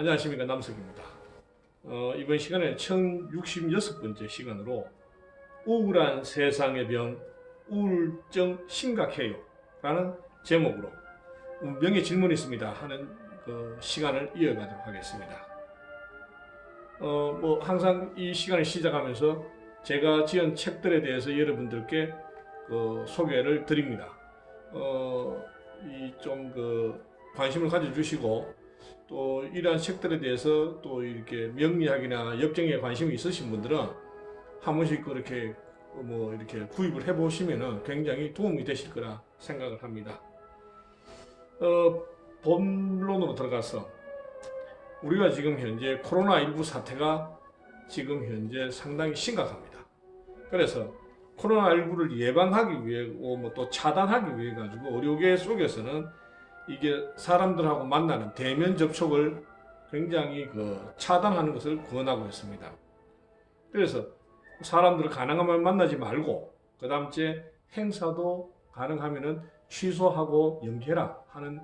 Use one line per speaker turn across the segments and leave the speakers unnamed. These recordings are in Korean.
안녕하십니까 남석입니다. 어, 이번 시간에 1066번째 시간으로 우울한 세상의 병 우울증 심각해요 라는 제목으로 운명의 질문이 있습니다 하는 그 시간을 이어가도록 하겠습니다. 어, 뭐 항상 이 시간을 시작하면서 제가 지은 책들에 대해서 여러분들께 그 소개를 드립니다. 어, 이좀 그 관심을 가져주시고 또 이러한 책들에 대해서 또 이렇게 명리학이나 역정에 관심이 있으신 분들은 한 번씩 그렇게 뭐 이렇게 구입을 해 보시면은 굉장히 도움이 되실 거라 생각을 합니다. 어, 본론으로 들어가서 우리가 지금 현재 코로나19 사태가 지금 현재 상당히 심각합니다. 그래서 코로나19를 예방하기 위해 뭐 또 차단하기 위해 가지고 의료계 속에서는 이게 사람들하고 만나는 대면 접촉을 굉장히 그 차단하는 것을 권하고 있습니다. 그래서 사람들을 가능하면 만나지 말고 그 다음째 행사도 가능하면은 취소하고 연기해라 하는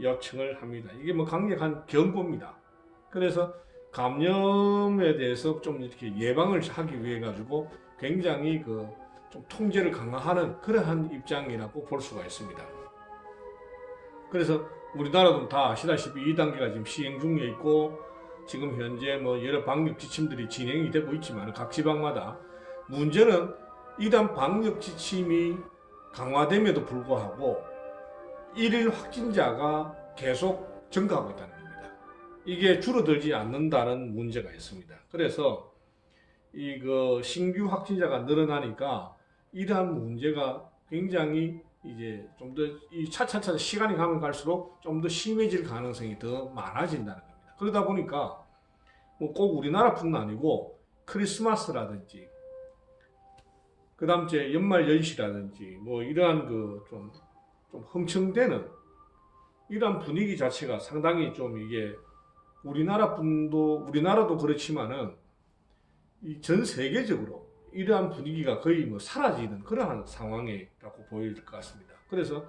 요청을 합니다. 이게 뭐 강력한 경고입니다. 그래서 감염에 대해서 좀 이렇게 예방을 하기 위해 가지고 굉장히 그 좀 통제를 강화하는 그러한 입장이라고 볼 수가 있습니다. 그래서 우리나라도 다 아시다시피 2단계가 지금 시행 중에 있고 지금 현재 뭐 여러 방역 지침들이 진행이 되고 있지만 각 지방마다 문제는 이단 방역 지침이 강화됨에도 불구하고 일일 확진자가 계속 증가하고 있다는 겁니다. 이게 줄어들지 않는다는 문제가 있습니다. 그래서 이그 신규 확진자가 늘어나니까 이러한 문제가 굉장히 이제 좀 더 이 차차차 시간이 가면 갈수록 좀 더 심해질 가능성이 더 많아진다는 겁니다. 그러다 보니까 뭐 꼭 우리나라뿐 아니고 크리스마스라든지 그 다음 제 연말 연시라든지 뭐 이러한 그좀좀 흥청대는 이러한 분위기 자체가 상당히 좀 이게 우리나라 분도 우리나라도 그렇지만은 이 전 세계적으로 이러한 분위기가 거의 뭐 사라지는 그러한 상황이라고 보일 것 같습니다. 그래서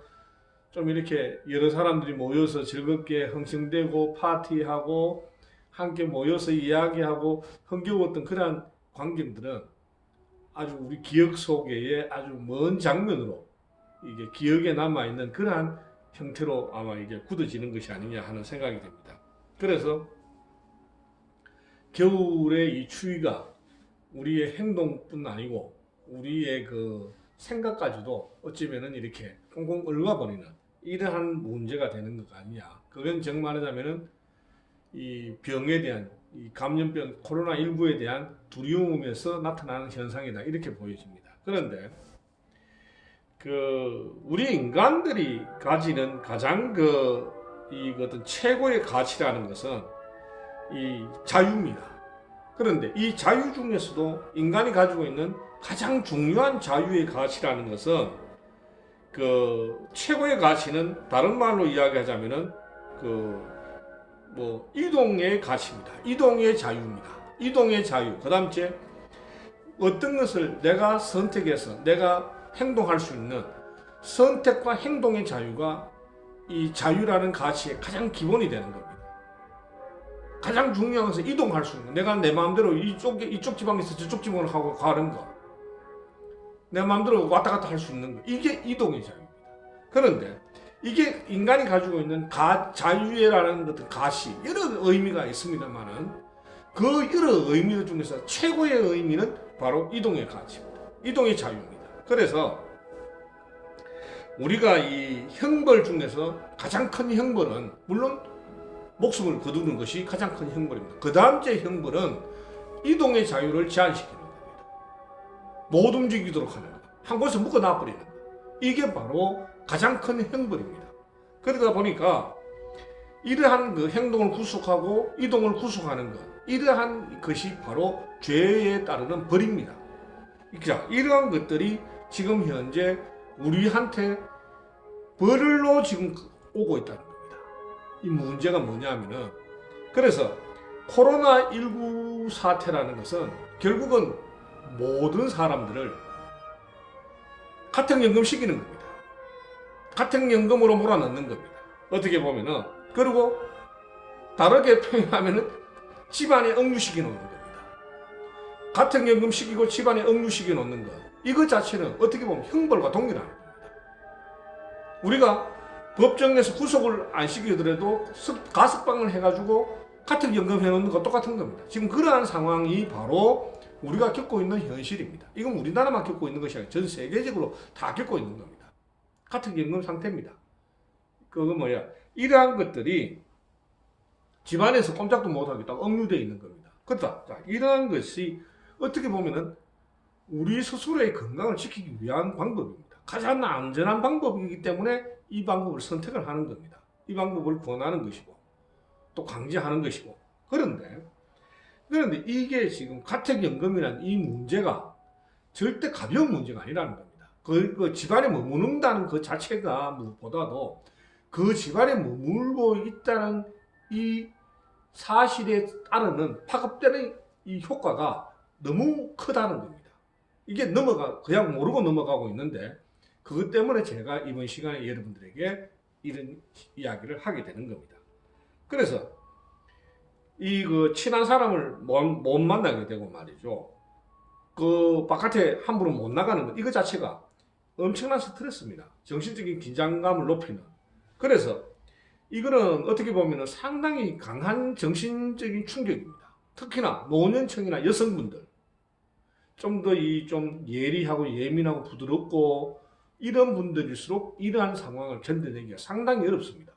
좀 이렇게 여러 사람들이 모여서 즐겁게 흥청대고 파티하고 함께 모여서 이야기하고 흥겨웠던 그러한 광경들은 아주 우리 기억 속에 아주 먼 장면으로 이게 기억에 남아 있는 그러한 형태로 아마 이게 굳어지는 것이 아니냐 하는 생각이 됩니다. 그래서 겨울의 이 추위가 우리의 행동뿐 아니고 우리의 그 생각까지도 어찌면은 이렇게 꽁꽁 얼어버리는 이러한 문제가 되는 것 아니냐. 그건 정말 말하자면은 이 병에 대한 이 감염병 코로나 19에 대한 두려움에서 나타나는 현상이다 이렇게 보여집니다. 그런데 그 우리 인간들이 가지는 가장 그 이 어떤 최고의 가치라는 것은 이 자유입니다. 그런데 이 자유 중에서도 인간이 가지고 있는 가장 중요한 자유의 가치라는 것은 그 최고의 가치는 다른 말로 이야기하자면은 그 뭐 이동의 가치입니다. 이동의 자유입니다. 이동의 자유. 그다음째 어떤 것을 내가 선택해서 내가 행동할 수 있는 선택과 행동의 자유가 이 자유라는 가치의 가장 기본이 되는 겁니다. 가장 중요한 것은 이동할 수 있는 내가 내 마음대로 이쪽 이쪽 지방에서 저쪽 지방으로 가고 가는 거. 내 마음대로 왔다 갔다 할 수 있는 거. 이게 이동의 자유입니다. 그런데 이게 인간이 가지고 있는 가, 자유라는 어떤 가시 여러 의미가 있습니다만은 그 여러 의미들 중에서 최고의 의미는 바로 이동의 가치입니다. 이동의 자유입니다. 그래서 우리가 이 형벌 중에서 가장 큰 형벌은 물론 목숨을 거두는 것이 가장 큰 형벌입니다. 그 다음째 형벌은 이동의 자유를 제한시키는 겁니다. 못 움직이도록 하는 것. 한 곳에 묶어놔 버리는 것. 이게 바로 가장 큰 형벌입니다. 그러다 보니까 이러한 그 행동을 구속하고 이동을 구속하는 것, 이러한 것이 바로 죄에 따르는 벌입니다. 자, 이러한 것들이 지금 현재 우리한테 벌로 지금 오고 겁니다. 이 문제가 뭐냐면은 그래서 코로나19 사태라는 것은 결국은 모든 사람들을 가택연금 시키는 겁니다. 가택연금으로 몰아넣는 겁니다. 어떻게 보면은 그리고 다르게 표현하면은 집안에 억류시켜 놓는 겁니다. 같은 연금식이고 집안에 억류시켜 놓는 것. 이거 자체는 어떻게 보면 형벌과 동일한 겁니다. 우리가 법정에서 구속을 안 시키더라도 습- 가석방을 해가지고 같은 연금 해 놓는 거 똑같은 겁니다. 지금 그러한 상황이 바로 우리가 겪고 있는 현실입니다. 이건 우리나라만 겪고 있는 것이 아니라 전 세계적으로 다 겪고 있는 겁니다. 같은 연금 상태입니다. 그거 뭐야? 이러한 것들이 집안에서 꼼짝도 못하겠다 억류되어 있는 겁니다. 그렇다. 자, 이러한 것이 어떻게 보면은 우리 스스로의 건강을 지키기 위한 방법입니다. 가장 안전한 방법이기 때문에 이 방법을 선택을 하는 겁니다. 이 방법을 권하는 것이고 또 강제하는 것이고 그런데 그런데 이게 지금 가택연금이라는 이 문제가 절대 가벼운 문제가 아니라는 겁니다. 그, 그 집안에 머무른다는 그 자체가 무엇보다도 그 집안에 머물고 있다는 이 사실에 따르는 파급되는 이 효과가 너무 크다는 겁니다. 이게 넘어가 그냥 모르고 넘어가고 있는데 그것 때문에 제가 이번 시간에 여러분들에게 이런 이야기를 하게 되는 겁니다. 그래서 이 그 친한 사람을 못, 못 만나게 되고 말이죠. 그 바깥에 함부로 못 나가는 것 이거 자체가 엄청난 스트레스입니다. 정신적인 긴장감을 높이는. 그래서 이거는 어떻게 보면 상당히 강한 정신적인 충격입니다. 특히나 노년층이나 여성분들 좀 더 이 좀 예리하고 예민하고 부드럽고 이런 분들일수록 이러한 상황을 견뎌내기가 상당히 어렵습니다.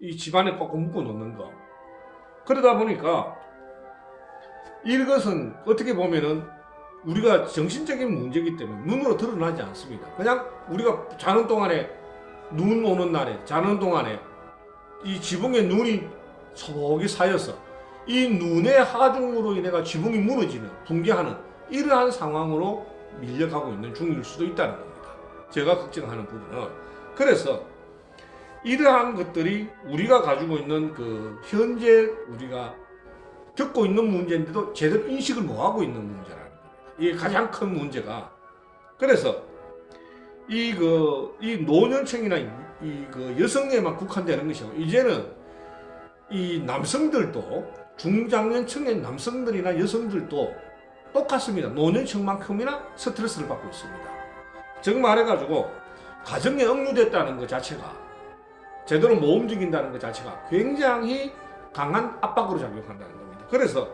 이 집안에 꽉 묶어 놓는 거. 그러다 보니까 이것은 어떻게 보면은 우리가 정신적인 문제이기 때문에 눈으로 드러나지 않습니다. 그냥 우리가 자는 동안에 눈 오는 날에 자는 동안에 이 지붕에 눈이 속이 쌓여서 이 눈의 하중으로 인해가 지붕이 무너지는 붕괴하는 이러한 상황으로 밀려가고 있는 중일 수도 있다는 겁니다. 제가 걱정하는 부분은 그래서 이러한 것들이 우리가 가지고 있는 그 현재 우리가 겪고 있는 문제인데도 제대로 인식을 못하고 있는 문제라는 겁니다. 이게 가장 큰 문제가 그래서 이 그 이 노년층이나 이 그 여성에만 국한되는 것이 아니고 이제는 이 남성들도 중장년층의 남성들이나 여성들도 똑같습니다. 노년층만큼이나 스트레스를 받고 있습니다. 즉 말해가지고 가정에 억류됐다는 것 자체가 제대로 못 움직인다는 것 자체가 굉장히 강한 압박으로 작용한다는 겁니다. 그래서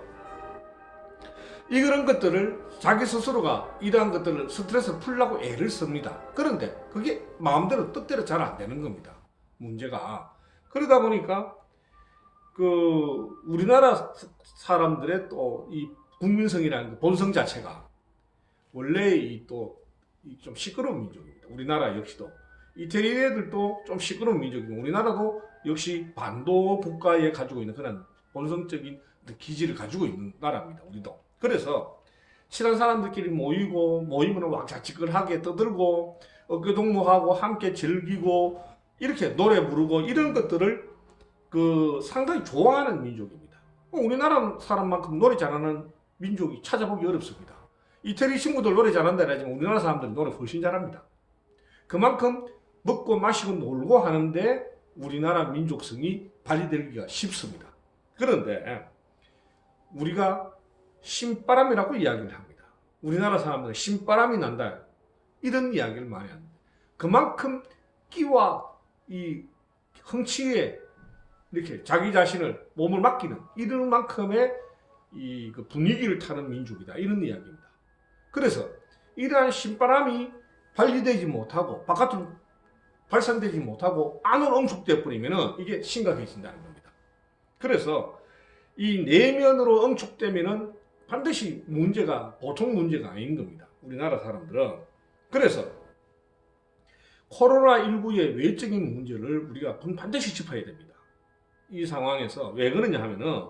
이런 것들을 자기 스스로가 이러한 것들을 스트레스를 풀려고 애를 씁니다. 그런데 그게 마음대로 뜻대로 잘 안 되는 겁니다. 문제가. 그러다 보니까 그 우리나라 사람들의 또 이 국민성이라는 그 본성 자체가 원래 이또 좀 시끄러운 민족입니다. 우리나라 역시도 이태리 애들도 좀 시끄러운 민족이고 우리나라도 역시 반도 국가에 가지고 있는 그런 본성적인 기질을 가지고 있는 나라입니다. 우리도. 그래서 친한 사람들끼리 모이고 모이면 왁자지껄하게 떠들고 어깨동무하고 함께 즐기고 이렇게 노래 부르고 이런 것들을 그 상당히 좋아하는 민족입니다. 우리나라 사람만큼 노래 잘하는 민족이 찾아보기 어렵습니다. 이태리 친구들 노래 잘한다 하지만 우리나라 사람들은 노래 훨씬 잘합니다. 그만큼 먹고 마시고 놀고 하는데 우리나라 민족성이 발휘되기가 쉽습니다. 그런데 우리가 신바람이라고 이야기를 합니다. 우리나라 사람들은 신바람이 난다. 이런 이야기를 많이 합니다. 그만큼 끼와 이 흥치에 이렇게 자기 자신을 몸을 맡기는 이런 만큼의 이그 분위기를 타는 민족이다. 이런 이야기입니다. 그래서 이러한 신바람이 발휘되지 못하고 바깥으로 발산되지 못하고 안으로 응축돼 버리면은 이게 심각해진다는 겁니다. 그래서 이 내면으로 응축되면은 반드시 문제가 보통 문제가 아닌 겁니다. 우리나라 사람들은 그래서 코로나19의 외적인 문제를 우리가 반드시 짚어야 됩니다. 이 상황에서 왜 그러냐 하면은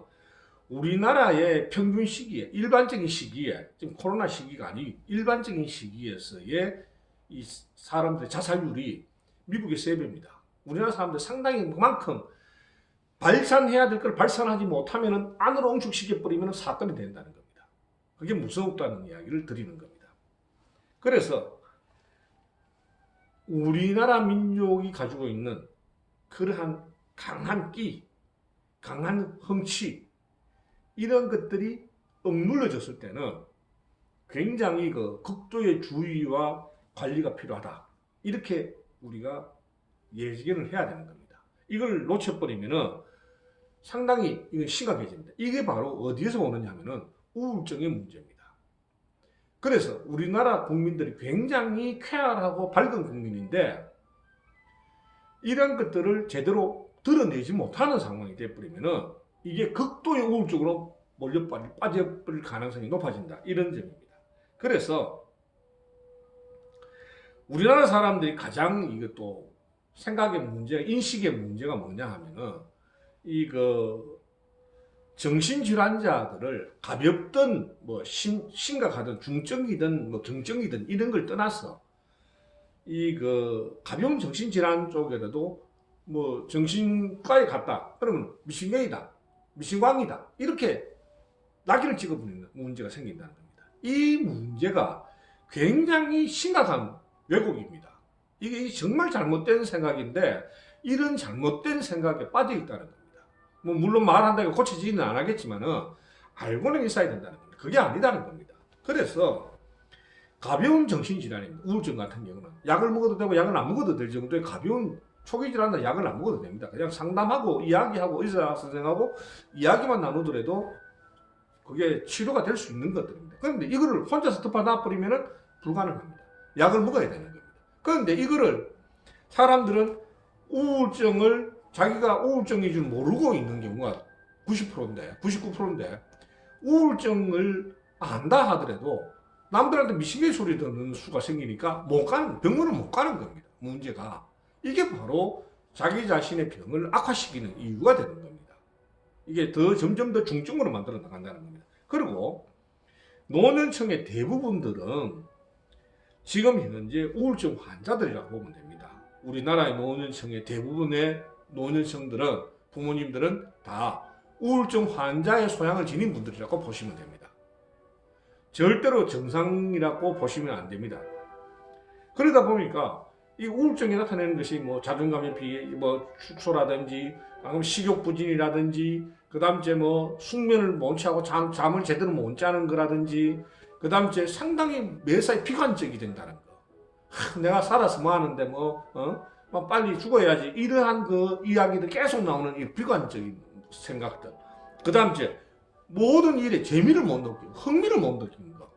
우리나라의 평균 시기에 일반적인 시기에 지금 코로나 시기가 아니 일반적인 시기에서의 이 사람들의 자살률이 미국의 세 배입니다. 우리나라 사람들 상당히 그만큼 발산해야 될 걸 발산하지 못하면은 안으로 응축시켜 버리면 사건이 된다는 겁니다. 그게 무서웠다는 이야기를 드리는 겁니다. 그래서 우리나라 민족이 가지고 있는 그러한 강한 끼, 강한 흥치 이런 것들이 억눌러졌을 때는 굉장히 그 극도의 주의와 관리가 필요하다. 이렇게 우리가 예견을 해야 되는 겁니다. 이걸 놓쳐버리면은 상당히 이건 심각해집니다. 이게 바로 어디에서 오느냐면은 우울증의 문제입니다. 그래서 우리나라 국민들이 굉장히 쾌활하고 밝은 국민인데 이런 것들을 제대로 드러내지 못하는 상황이 되어버리면은 이게 극도의 우울증으로 몰려 빠- 빠져버릴 가능성이 높아진다. 이런 점입니다. 그래서 우리나라 사람들이 가장 이것도 생각의 문제, 인식의 문제가 뭐냐 하면은 이그 정신질환자들을 가볍든 뭐 심, 심각하든 중증이든 뭐 경증이든 이런 걸 떠나서 이 그 가벼운 정신질환 쪽에라도 뭐 정신과에 갔다 그러면 미신경이다 미신광이다 이렇게 낙인을 찍어버리는 문제가 생긴다는 겁니다. 이 문제가 굉장히 심각한 왜곡입니다. 이게 정말 잘못된 생각인데 이런 잘못된 생각에 빠져 있다는 겁니다. 뭐 물론 말한다고 고쳐지지는 않았겠지만은 알고는 있어야 된다는 겁니다. 그게 아니다는 겁니다. 그래서 가벼운 정신질환입니다. 우울증 같은 경우는 약을 먹어도 되고 약을 안 먹어도 될 정도의 가벼운 초기 질환은 약을 안 먹어도 됩니다. 그냥 상담하고 이야기하고 의사 선생하고 이야기만 나누더라도 그게 치료가 될 수 있는 것들입니다. 그런데 이거를 혼자서 덮어놔 버리면 불가능합니다. 약을 먹어야 되는 겁니다. 그런데 이거를 사람들은 우울증을 자기가 우울증인 줄 모르고 있는 경우가 90%인데, 99%인데, 우울증을 안다 하더라도 남들한테 미신의 소리 듣는 수가 생기니까 못 가는, 병원을 못 가는 겁니다. 문제가. 이게 바로 자기 자신의 병을 악화시키는 이유가 되는 겁니다. 이게 더 점점 더 중증으로 만들어 나간다는 겁니다. 그리고 노년층의 대부분들은 지금 현재 우울증 환자들이라고 보면 됩니다. 우리나라의 노년층의 대부분의 노년층들은 부모님들은 다 우울증 환자의 소양을 지닌 분들이라고 보시면 됩니다. 절대로 정상이라고 보시면 안 됩니다. 그러다 보니까 이 우울증이 나타내는 것이 뭐 자존감의 비, 뭐 축소라든지, 아니면 식욕 부진이라든지, 그 다음 이제 뭐 숙면을 못 취하고 잠, 잠을 제대로 못 자는 거라든지, 그 다음 이제 상당히 매사에 비관적이 된다는 거. 하, 내가 살아서 뭐 하는데 뭐, 어? 뭐 빨리 죽어야지. 이러한 그 이야기들 계속 나오는 이 비관적인 생각들. 그 다음 이제 모든 일에 재미를 못 느끼고, 흥미를 못 느끼는 거.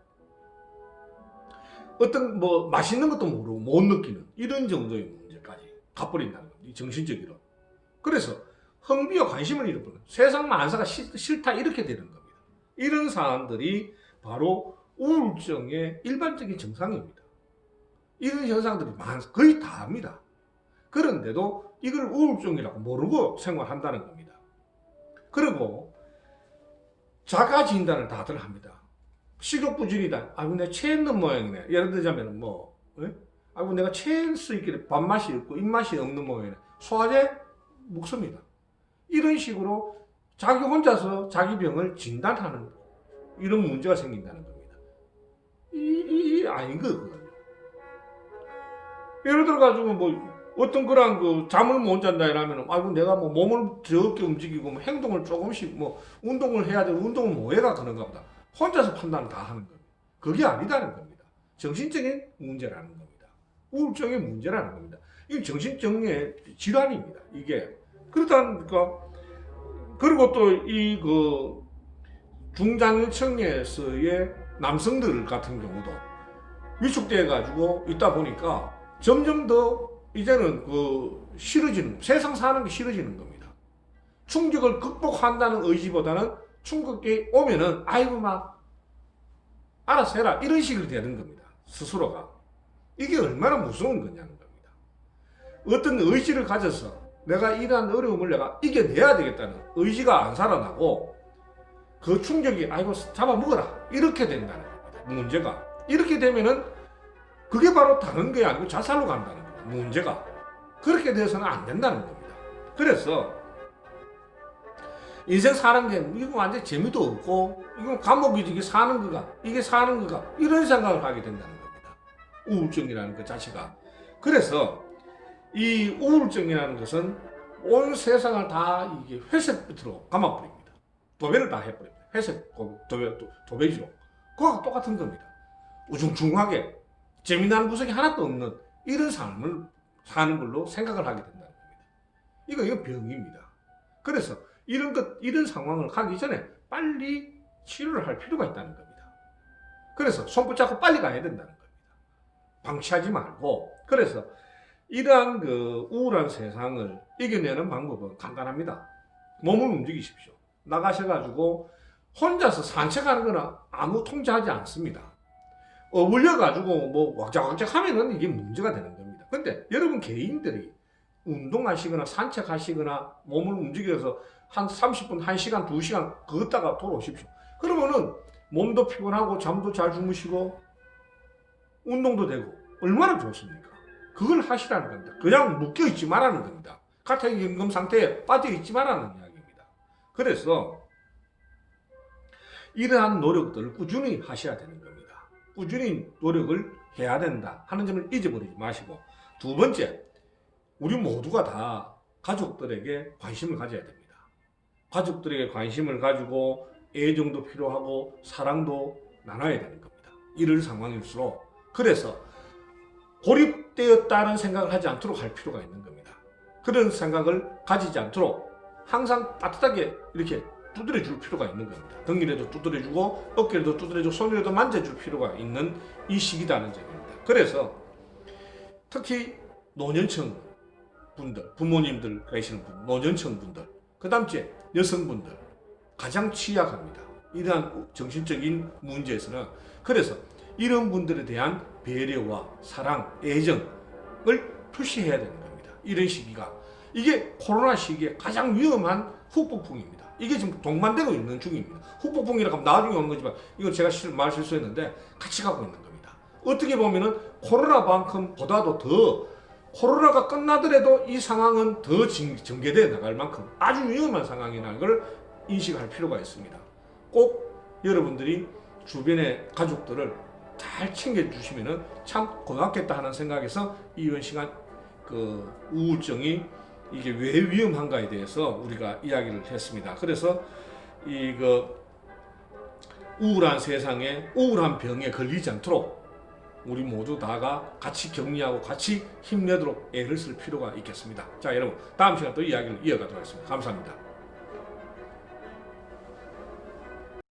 어떤 뭐 맛있는 것도 모르고 못 느끼는 이런 정도의 문제까지 가버린다는 겁니다. 이 정신적으로. 그래서 흥미와 관심을 잃어버리는 세상 만사가 싫- 싫다 이렇게 되는 겁니다. 이런 사람들이 바로 우울증의 일반적인 증상입니다. 이런 현상들이 많, 거의 다 합니다. 그런데도 이걸 우울증이라고 모르고 생활한다는 겁니다. 그리고 자가 진단을 다들 합니다. 식욕 부진이다. 아이고 내가 체했는 모양이네. 예를 들자면 뭐, 예? 아이고 내가 체할 수 있기를 밥맛이 없고 입맛이 없는 모양이네. 소화제 먹습니다. 이런 식으로 자기 혼자서 자기 병을 진단하는 이런 문제가 생긴다는 겁니다. 이, 이, 이 아닌 거거든요. 예를 들어 가지고 뭐 어떤 거랑 그 잠을 못 잔다 이러면 아이고 내가 뭐 몸을 적게 움직이고 뭐 행동을 조금씩 뭐 운동을 해야 되고 운동을 뭐 해가 그런가 보다. 혼자서 판단을 다 하는 겁니다. 그게 아니다는 겁니다. 정신적인 문제라는 겁니다. 우울증의 문제라는 겁니다. 이게 정신적의 질환입니다. 이게 그렇다니까 그리고 또 이 그 중장년층에서의 남성들 같은 경우도 위축돼 가지고 있다 보니까 점점 더 이제는 그 싫어지는 세상 사는 게 싫어지는 겁니다. 충격을 극복한다는 의지보다는 충격이 오면은 아이고 막 알아서 해라 이런 식으로 되는 겁니다. 스스로가 이게 얼마나 무서운 거냐는 겁니다. 어떤 의지를 가져서 내가 이러한 어려움을 내가 이겨내야 되겠다는 의지가 안 살아나고 그 충격이 아이고 잡아먹어라 이렇게 된다는 겁니다. 문제가 이렇게 되면은 그게 바로 다른 게 아니고 자살로 간다는 겁니다. 문제가 그렇게 돼서는 안 된다는 겁니다. 그래서 인생 사는 게 이거 완전 재미도 없고 이건 감옥이지 이게 사는 거가 이게 사는 거가 이런 생각을 하게 된다는 겁니다. 우울증이라는 것 자체가 그래서 이 우울증이라는 것은 온 세상을 다 이게 회색빛으로 감아버립니다. 도배를 다 해버립니다. 회색 도- 도배, 도- 도배지로. 그거와 똑같은 겁니다. 우중충하게 재미나는 구석이 하나도 없는 이런 삶을 사는 걸로 생각을 하게 된다는 겁니다. 이거 이거 병입니다. 그래서 이런 것 이런 상황을 가기 전에 빨리 치료를 할 필요가 있다는 겁니다. 그래서 손 붙잡고 빨리 가야 된다는 겁니다. 방치하지 말고 그래서 이러한 그 우울한 세상을 이겨내는 방법은 간단합니다. 몸을 움직이십시오. 나가셔가지고 혼자서 산책하는 거나 아무 통제하지 않습니다. 어울려가지고 뭐 왁작왁작 하면은 이게 문제가 되는 겁니다. 근데 여러분 개인들이 운동하시거나 산책하시거나 몸을 움직여서 한 30분, 1시간, 2시간 걷다가 돌아오십시오. 그러면은 몸도 피곤하고 잠도 잘 주무시고 운동도 되고 얼마나 좋습니까? 그걸 하시라는 겁니다. 그냥 묶여 있지 말라는 겁니다. 가택 연금 상태에 빠져 있지 말라는 이야기입니다. 그래서 이러한 노력들을 꾸준히 하셔야 되는 겁니다. 꾸준히 노력을 해야 된다 하는 점을 잊어버리지 마시고 두 번째, 우리 모두가 다 가족들에게 관심을 가져야 됩니다. 가족들에게 관심을 가지고 애정도 필요하고 사랑도 나눠야 되는 겁니다. 이럴 상황일수록 그래서 고립되었다는 생각을 하지 않도록 할 필요가 있는 겁니다. 그런 생각을 가지지 않도록 항상 따뜻하게 이렇게 두드려 줄 필요가 있는 겁니다. 등이라도 두드려 주고 어깨라도 두드려 주고 손이라도 만져 줄 필요가 있는 이 시기다는 점입니다. 그래서 특히 노년층 분들, 부모님들 계시는 분, 노년층 분들, 그 다음 째 여성분들 가장 취약합니다. 이러한 정신적인 문제에서는 그래서 이런 분들에 대한 배려와 사랑, 애정을 표시해야 되는 겁니다. 이런 시기가 이게 코로나 시기에 가장 위험한 후폭풍입니다. 이게 지금 동반되고 있는 중입니다. 후폭풍이라고 하면 나중에 오는 거지만 이건 제가 실, 말 실수했는데 같이 가고 있는 겁니다. 어떻게 보면은 코로나만큼 보다도 더 코로나가 끝나더라도 이 상황은 더 징- 전개되어 나갈 만큼 아주 위험한 상황이라는 걸 인식할 필요가 있습니다. 꼭 여러분들이 주변의 가족들을 잘 챙겨주시면은 참 고맙겠다 하는 생각에서 이번 시간 그 우울증이 이게 왜 위험한가에 대해서 우리가 이야기를 했습니다. 그래서 이그 우울한 세상에 우울한 병에 걸리지 않도록 우리 모두 다가 같이 격리하고 같이 힘내도록 애를 쓸 필요가 있겠습니다. 자, 여러분 다음 시간 또 이야기를 이어가도록 하겠습니다. 감사합니다.